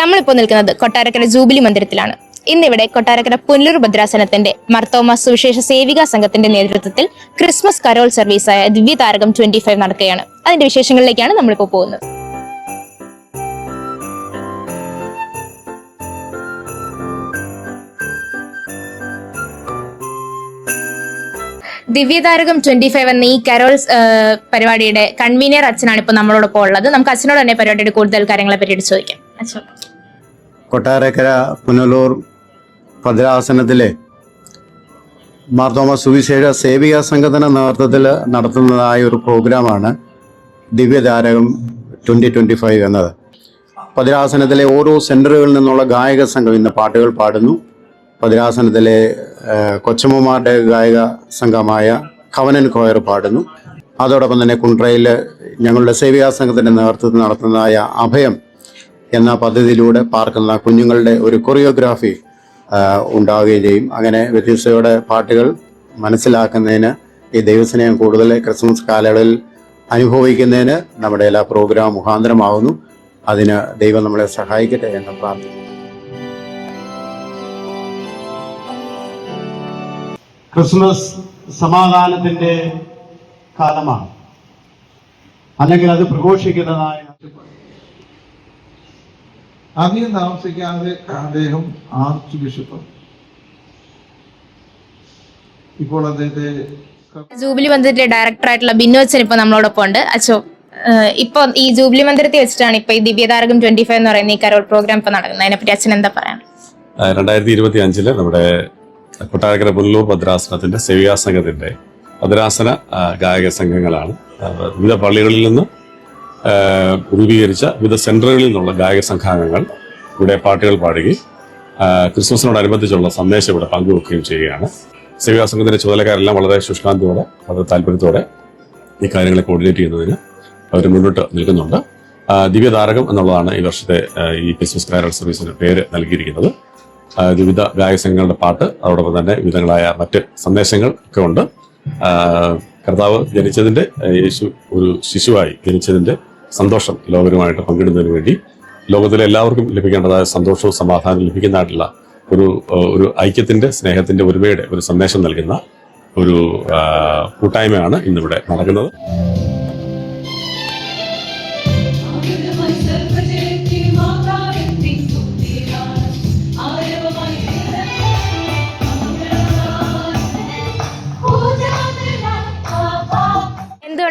നമ്മളിപ്പോൾ നിൽക്കുന്നത് കൊട്ടാരക്കര ജൂബിലി മന്ദിരത്തിലാണ്. ഇന്നിവിടെ കൊട്ടാരക്കര പുനലൂർ ഭദ്രാസനത്തിന്റെ മർത്തോമ സുവിശേഷ സേവികാ സംഘത്തിന്റെ നേതൃത്വത്തിൽ ക്രിസ്മസ് കരോൾ സർവീസായ ദിവ്യതാരകം ട്വന്റി ഫൈവ് നടക്കുകയാണ്. അതിന്റെ വിശേഷങ്ങളിലേക്കാണ് നമ്മളിപ്പോൾ പോകുന്നത്. ദിവ്യതാരകം ട്വന്റി ഫൈവ് എന്ന ഈ കരോൾ പരിപാടിയുടെ കൺവീനിയർ അച്ഛനാണ് ഇപ്പോൾ നമ്മളോടൊപ്പം ഉള്ളത്. നമുക്ക് അച്ഛനോട് തന്നെ പരിപാടിയുടെ കൂടുതൽ കാര്യങ്ങളെ പറ്റിയിട്ട് ചോദിക്കാം. കൊട്ടാരക്കര പുനലൂർ ഭദ്രാസനത്തിലെ മാർത്തോമ സുവിശേഷ സേവിക സംഘത്തിന്റെ നേതൃത്വത്തിൽ നടത്തുന്നതായ ഒരു പ്രോഗ്രാമാണ് ദിവ്യതാരകം ട്വന്റി ട്വന്റി ഫൈവ് എന്നത്. പതിരാസനത്തിലെ ഓരോ സെന്ററുകളിൽ നിന്നുള്ള ഗായക സംഘം ഇന്ന് പാട്ടുകൾ പാടുന്നു. പതിരാസനത്തിലെ കൊച്ചമ്മമാരുടെ ഗായക സംഘമായ കവനൻ കോയർ പാടുന്നു. അതോടൊപ്പം തന്നെ കുണ്ട്രയിൽ ഞങ്ങളുടെ സേവികാ സംഘത്തിന്റെ നേതൃത്വത്തിൽ നടത്തുന്നതായ അഭയം എന്ന പദ്ധതിയിലൂടെ പാർക്കുന്ന കുഞ്ഞുങ്ങളുടെ ഒരു കൊറിയോഗ്രാഫി ഉണ്ടാവുകയും ചെയ്യും. അങ്ങനെ വ്യത്യസ്തയുടെ പാട്ടുകൾ മനസ്സിലാക്കുന്നതിന് ഈ ദൈവസ്നേഹം കൂടുതൽ ക്രിസ്മസ് കാലയളവിൽ അനുഭവിക്കുന്നതിന് നമ്മുടെ എല്ലാ പ്രോഗ്രാം മുഖാന്തരമാകുന്നു അതിന് ദൈവം നമ്മളെ സഹായിക്കട്ടെ എന്ന് പ്രാർത്ഥിക്കുന്നു. ക്രിസ്മസ് സമാധാനത്തിന്റെ കാലമാണ്. അല്ലെങ്കിൽ അത് പ്രഘോഷിക്കുന്നതായ അധികം താമസിക്കാതെ അദ്ദേഹം ആർച്ച് ബിഷപ്പ്. ഇപ്പോൾ അദ്ദേഹത്തെ ജൂബിലി മന്ദിരത്തിലെ ഡയറക്ടർ ആയിട്ടുള്ള ബിനു അച്ഛൻ ഇപ്പൊ നമ്മളോടൊപ്പം ഉണ്ട്. അച്ഛോ ഏഹ് ഇപ്പൊ ഈ ജൂബിലി മന്ദിരത്തിൽ വെച്ചിട്ടാണ് ഇപ്പൊ ഈ ദിവ്യതാരകം ട്വന്റി ഫൈവ് എന്ന് പറയുന്ന ഈ കരോൾ പ്രോഗ്രാം ഇപ്പൊ നടക്കുന്നത്. അതിനെപ്പറ്റി അച്ഛൻ എന്താ പറയാ രണ്ടായിരത്തി ഇരുപത്തി അഞ്ചിൽ നമ്മുടെ കൊട്ടാരക്കര പുല്ലൂർ ഭദ്രാസനത്തിന്റെ സേവികാ സംഘത്തിന്റെ ഭദ്രാസന ഗായക സംഘങ്ങളാണ്. വിവിധ പള്ളികളിൽ നിന്ന് രൂപീകരിച്ച വിവിധ സെന്ററുകളിൽ നിന്നുള്ള ഗായക സംഘാംഗങ്ങൾ ഇവിടെ പാട്ടുകൾ പാടുകയും ക്രിസ്മസിനോടനുബന്ധിച്ചുള്ള സന്ദേശം ഇവിടെ പങ്കുവെക്കുകയും ചെയ്യുകയാണ്. സേവികാ സംഘത്തിന്റെ ചുമതലക്കാരെല്ലാം വളരെ ശുഷ്കാന്തിയോടെ വളരെ താല്പര്യത്തോടെ ഈ കാര്യങ്ങളെ കോർഡിനേറ്റ് ചെയ്യുന്നതിന് അവർ മുന്നോട്ട് നിൽക്കുന്നുണ്ട്. ദിവ്യതാരകം എന്നുള്ളതാണ് ഈ വർഷത്തെ ഈ ക്രിസ്മസ് കാരൽ സർവീസിന് പേര് നൽകിയിരിക്കുന്നത്. വിവിധ ഗായക സംഘങ്ങളുടെ പാട്ട് അതോടൊപ്പം തന്നെ വിവിധങ്ങളായ മറ്റ് സന്ദേശങ്ങൾ ഒക്കെ ഉണ്ട്. കർത്താവ് ജനിച്ചതിന്റെ യേശു ഒരു ശിശുവായി ജനിച്ചതിന്റെ സന്തോഷം എല്ലാവരുമായിട്ട് പങ്കിടുന്നതിന് വേണ്ടി ലോകത്തിലെ എല്ലാവർക്കും ലഭിക്കേണ്ടതായ സന്തോഷവും സമാധാനവും ലഭിക്കുന്നതായിട്ടുള്ള ഒരു ഒരു ഐക്യത്തിന്റെ സ്നേഹത്തിന്റെ ഒരുമയുടെ ഒരു സന്ദേശം നൽകുന്ന ഒരു കൂട്ടായ്മയാണ് ഇന്നിവിടെ നടക്കുന്നത്.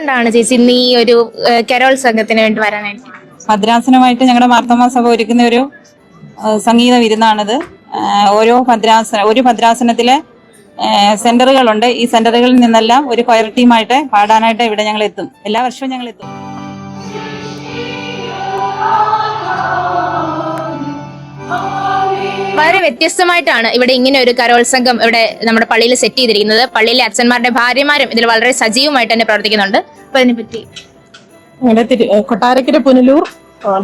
എന്തുകൊണ്ടാണ് ചേച്ചി ഇന്ന് ഈ ഒരു കരോൾ സംഘത്തിന് വേണ്ടി വരാനായിട്ട്? ഭദ്രാസനമായിട്ട് ഞങ്ങളുടെ മാർത്തമ സഭ ഒരുക്കുന്ന ഒരു സംഗീത വിരുന്നാണിത്. ഓരോ ഭദ്രാസന ഒരു ഭദ്രാസനത്തിലെ സെന്ററുകളുണ്ട്. ഈ സെന്ററുകളിൽ നിന്നെല്ലാം ഒരു ഫയർ ടീമായിട്ട് പാടാനായിട്ട് ഇവിടെ ഞങ്ങൾ എത്തും. എല്ലാ വർഷവും ഞങ്ങൾ എത്തും. വളരെ വ്യത്യസ്തമായിട്ടാണ് ഇവിടെ ഇങ്ങനെ ഒരു കരോത്സംഗം ഇവിടെ നമ്മുടെ പള്ളിയിൽ സെറ്റ് ചെയ്തിരിക്കുന്നത്. പള്ളിയിലെ അച്ഛന്മാരുടെ ഭാര്യമാരും ഇതിൽ വളരെ സജീവമായിട്ട് തന്നെ പ്രവർത്തിക്കുന്നുണ്ട്. അപ്പൊ അതിനെപ്പറ്റി കൊട്ടാരക്കര പുനലൂർ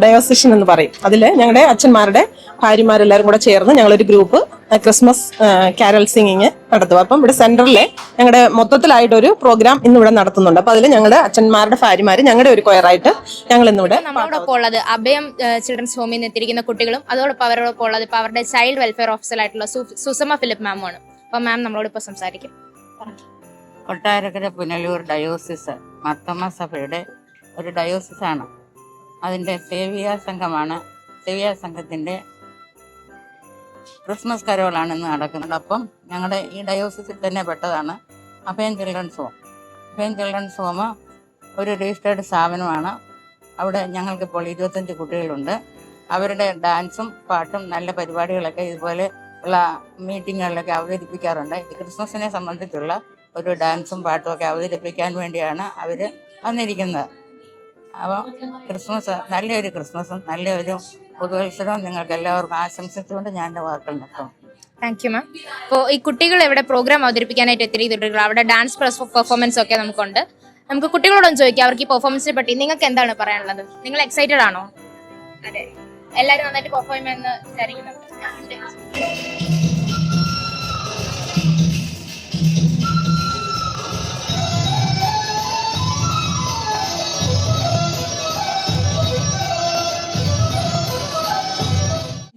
ഡയോസിഷൻ എന്ന് പറയും. അതിൽ ഞങ്ങളുടെ അച്ഛന്മാരുടെ ഭാര്യമാരെല്ലാവരും കൂടെ ചേർന്ന് ഞങ്ങളൊരു ഗ്രൂപ്പ് ക്രിസ്മസ് കാരൽ സിംഗിങ് നടത്തും. അപ്പം ഇവിടെ സെന്ററിലെ ഞങ്ങളുടെ മൊത്തത്തിലായിട്ടൊരു പ്രോഗ്രാം ഇന്ന് ഇവിടെ നടത്തുന്നുണ്ട്. അപ്പൊ അതിൽ ഞങ്ങളുടെ അച്ഛന്മാരുടെ ഭാര്യമാർ ഞങ്ങളുടെ ഒരു കൊയറായിട്ട് ഞങ്ങൾ ഇന്നിവിടെ നമ്മളോടൊപ്പം ഉള്ളത് അഭയം ചിൽഡ്രൻസ് ഹോമിൽ നിന്ന് എത്തിയിരിക്കുന്ന കുട്ടികളും അതോടൊപ്പം അവരോടൊപ്പം ഉള്ളത് ഇപ്പൊ അവരുടെ ചൈൽഡ് വെൽഫെയർ ഓഫീസറായിട്ടുള്ള സുസമ ഫിലിപ്പ് മാമുമാണ് അപ്പൊ മാം നമ്മളോട് ഇപ്പൊ സംസാരിക്കും. കൊട്ടാരക്കര പുനലൂർ ഡയോസിസ് മത്തമ്മ സഭയുടെ ഒരു ഡയോസിസാണ് അതിന്റെ സേവിയ സംഘമാണ്. സേവിയ സംഘത്തിന്റെ ക്രിസ്മസ് കരോളാണ് ഇന്ന് നടക്കുന്നത്. അപ്പം ഞങ്ങളുടെ ഈ ഡയോസിസിൽ തന്നെ പെട്ടതാണ് Abhayan children's home. Abhayan children's home ഒരു രജിസ്റ്റേർഡ് സ്ഥാപനമാണ്. അവിടെ ഞങ്ങൾക്കിപ്പോൾ ഇരുപത്തഞ്ച് കുട്ടികളുണ്ട്. അവരുടെ ഡാൻസും പാട്ടും നല്ല പരിപാടികളൊക്കെ ഇതുപോലെ ഉള്ള മീറ്റിങ്ങുകളിലൊക്കെ അവതരിപ്പിക്കാറുണ്ട്. ക്രിസ്മസിനെ സംബന്ധിച്ചുള്ള ഒരു ഡാൻസും പാട്ടും ഒക്കെ അവതരിപ്പിക്കാൻ വേണ്ടിയാണ് അവർ വന്നിരിക്കുന്നത്. അപ്പോൾ ക്രിസ്മസ് നല്ലൊരു ക്രിസ്മസും നല്ലൊരു പുതുവത്സരവും നിങ്ങൾക്ക് എല്ലാവർക്കും ആശംസിച്ചുകൊണ്ട് ഞാൻ എന്റെ വാക്കുകൾ നിർത്തും താങ്ക് യു മാം അപ്പോൾ ഈ കുട്ടികൾ ഇവിടെ പ്രോഗ്രാം അവതരിപ്പിക്കാനായിട്ട് എത്തിയിട്ടുള്ള അവിടെ ഡാൻസ് പെർഫോമൻസ് ഒക്കെ നമുക്കുണ്ട്. നമുക്ക് കുട്ടികളോടൊന്ന് ചോദിക്കാം അവർക്ക് ഈ പെർഫോമൻസിനെ പറ്റി നിങ്ങൾക്ക് എന്താണ് പറയാനുള്ളത്? നിങ്ങൾ എക്സൈറ്റഡ് ആണോ? അതെ. എല്ലാവരും നന്നായിട്ട് പെർഫോം ചെയ്യുമെന്ന് വിചാരിക്കുന്നു.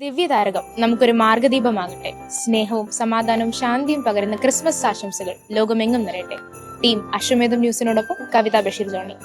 ദിവ്യതാരകം നമുക്കൊരു മാർഗദീപമാകട്ടെ. സ്നേഹവും സമാധാനവും ശാന്തിയും പകരുന്ന ക്രിസ്മസ് ആശംസകൾ ലോകമെങ്ങും നിറയട്ടെ. ടീം അശ്വമേധം ന്യൂസിനോടൊപ്പം കവിത ബഷീർ ജോണി